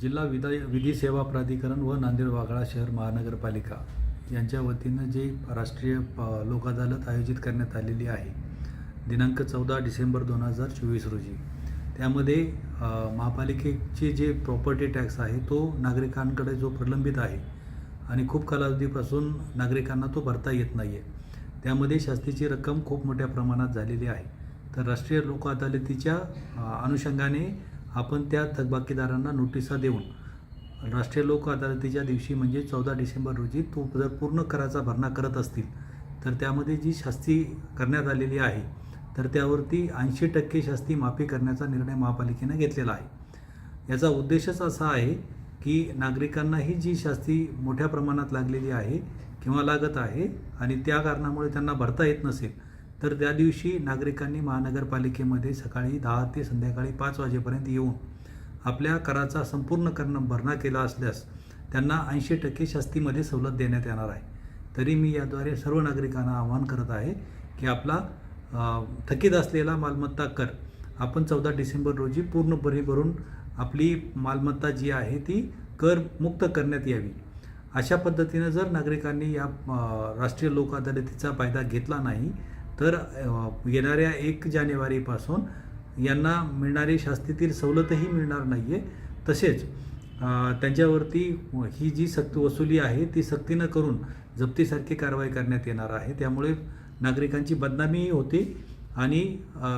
जिल्हा विधा विधी सेवा प्राधिकरण व नांदेड वाघाळा शहर महानगरपालिका यांच्या वतीनं जे राष्ट्रीय प- लोक अदालत आयोजित करण्यात आलेली आहे दिनांक चौदा डिसेंबर दोन हजार चोवीस रोजी. त्यामध्ये महापालिकेचे जे प्रॉपर्टी टॅक्स आहे तो नागरिकांकडे जो प्रलंबित आहे आणि खूप कालावधीपासून नागरिकांना तो भरता येत नाही आहे त्यामध्ये शास्तीची रक्कम खूप मोठ्या प्रमाणात झालेली आहे. तर राष्ट्रीय लोक अदालतीच्या अनुषंगाने आपण त्या थकबाकीदारांना नोटिसा देऊन राष्ट्रीय लोक अदालतीच्या दिवशी म्हणजे चौदा डिसेंबर रोजी तो जर पूर्ण कराचा भरणा करत असतील तर त्यामध्ये जी शास्ती करण्यात आलेली आहे तर त्यावरती ऐंशी टक्के शास्ती माफी करण्याचा निर्णय महापालिकेनं घेतलेला आहे. याचा उद्देशच असा आहे की नागरिकांना ही जी शास्ती मोठ्या प्रमाणात लागलेली आहे किंवा लागत आहे आणि त्या कारणामुळे त्यांना भरता येत नसेल तर त्या दिवशी नागरिकांनी महानगरपालिकेमध्ये सकाळी दहा ते संध्याकाळी पाच वाजेपर्यंत येऊन आपल्या कराचा संपूर्ण करणं भरणा केला असल्यास त्यांना ऐंशी टक्के शास्तीमध्ये सवलत देण्यात येणार आहे. तरी मी याद्वारे सर्व नागरिकांना आवाहन करत आहे की आपला थकीत असलेला मालमत्ता कर आपण चौदा डिसेंबर रोजी पूर्णपणे भरून आपली मालमत्ता जी आहे ती कर मुक्त करण्यात यावी. अशा पद्धतीनं जर नागरिकांनी या राष्ट्रीय लोक अदालतीचा फायदा घेतला नाही तर येणाऱ्या एक जानेवारीपासून यांना मिळणारी शास्तीतील सवलतही मिळणार नाही आहे तसेच त्यांच्यावरती ही जी सक्त वसुली आहे ती सक्तीनं करून जप्तीसारखी कारवाई करण्यात येणार आहे. त्यामुळे नागरिकांची बदनामीही होते आणि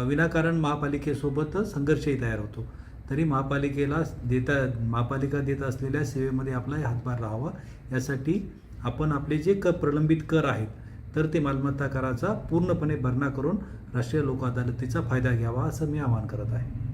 विनाकारण महापालिकेसोबत संघर्षही तयार होतो. तरी महापालिकेला देता महापालिका देत असलेल्या सेवेमध्ये आपला हातभार राहावा. यासाठी आपण आपले जे क प्रलंबित कर आहेत तर ते मालमत्ता कराचा पूर्णपणे भरणा करून राष्ट्रीय लोक अदालतीचा फायदा घ्यावा असं मी आवाहन करत आहे.